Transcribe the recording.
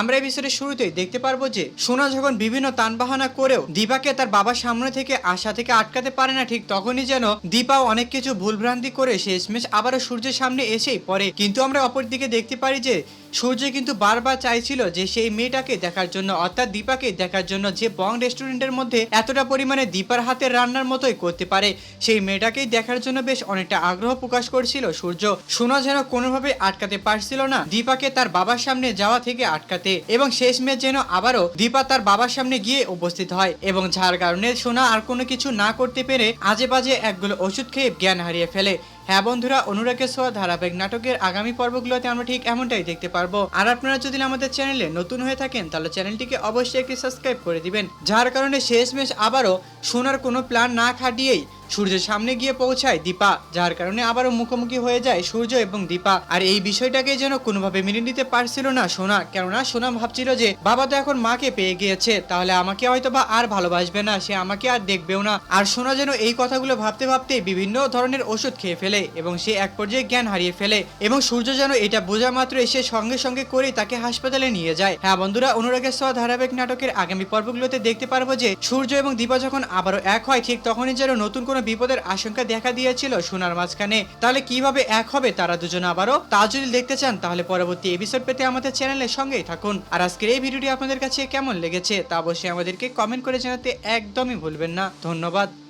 আমরা এই বিষয়ের শুরুতেই দেখতে পারব যে সোনা যখন বিভিন্ন তানবাহানা করেও দীপাকে তার বাবার সামনে থেকে আশা থেকে আটকাতে পারে না ঠিক তখনই যেন দীপাও অনেক কিছু ভুলভ্রান্তি করে শেষমেশ আবারও সূর্যের সামনে এসেই পড়ে। কিন্তু আমরা অপরদিকে দেখতে পারি যে সূর্য কিন্তু বারবার চাইছিল যে সেই মেয়েটাকে দেখার জন্য, অর্থাৎ দীপাকে দেখার জন্য যে বং রেস্টুরেন্টের মধ্যে এতটা পরিমাণে দীপার হাতের রান্নার মতোই করতে পারে। সেই মেয়েটাকেই দেখার জন্য বেশ অনেকটা আগ্রহ প্রকাশ করছিল সূর্য। সোনা যেন কোনোভাবে আটকাতে পারছিল না, দীপাকে তার বাবার সামনে যাওয়া থেকে আটকাতে এবং শেষমেশ যেন আবারও দীপা তার বাবার সামনে গিয়ে উপস্থিত হয় এবং যার কারণে সোনা আর কোনো কিছু না করতে পেরে আজে বাজে একগুলো ওষুধ খেয়ে জ্ঞান হারিয়ে ফেলে। হ্যাঁ বন্ধুরা, অনুরাগের সোয়া ধারাবাহিক নাটকের আগামী পর্বগুলোতে আমরা ঠিক এমনটাই দেখতে পারব। আর আপনারা যদি আমাদের চ্যানেলে নতুন হয়ে থাকেন, তাহলে চ্যানেলটিকে অবশ্যই একটি সাবস্ক্রাইব করে দিবেন। যার কারণে শেষ শেষমেশ আবারও সোনার কোনো প্ল্যান না খাটিয়েই সূর্যের সামনে গিয়ে পৌঁছায় দীপা, যার কারণে আবারও মুখোমুখি হয়ে যায় সূর্য এবং দীপা। আর এই বিষয়টাকে যেন কোনোভাবে মেনে নিতে পারছিল না সোনা, কেননা সোনা ভাবছিল যে, বাবা তো এখন মাকে পেয়ে গিয়েছে, তাহলে আমাকে হয়তো বা আর ভালোবাসবে না, সে আমাকে আর দেখবেও না। আর সোনা যেন এই কথাগুলো ভাবতে ভাবতে বিভিন্ন ধরনের ওষুধ খেয়ে ফেলে এবং সে এক পর্যায়ে জ্ঞান হারিয়ে ফেলে এবং সূর্য যেন এটা বোঝা মাত্র এসে সঙ্গে সঙ্গে করে তাকে হাসপাতালে নিয়ে যায়। হ্যাঁ বন্ধুরা, অনুরাগের সহ ধারাবাহিক নাটকের আগামী পর্বগুলোতে দেখতে পারব যে, সূর্য এবং দীপা যখন আবারও এক হয়, ঠিক তখনই যেন নতুন কোনো বিপদের আশঙ্কা দেখা দিয়েছিল সোনার মাঝখানে। তাহলে কীভাবে এক হবে তারা দুজন আবারও? তা যদি দেখতে চান, তাহলে পরবর্তী এপিসোড পেতে আমাদের চ্যানেলের সঙ্গেই থাকুন। আর আজকের এই ভিডিওটি আপনাদের কাছে কেমন লেগেছে, তা অবশ্যই আমাদেরকে কমেন্ট করে জানাতে একদমই ভুলবেন না। ধন্যবাদ।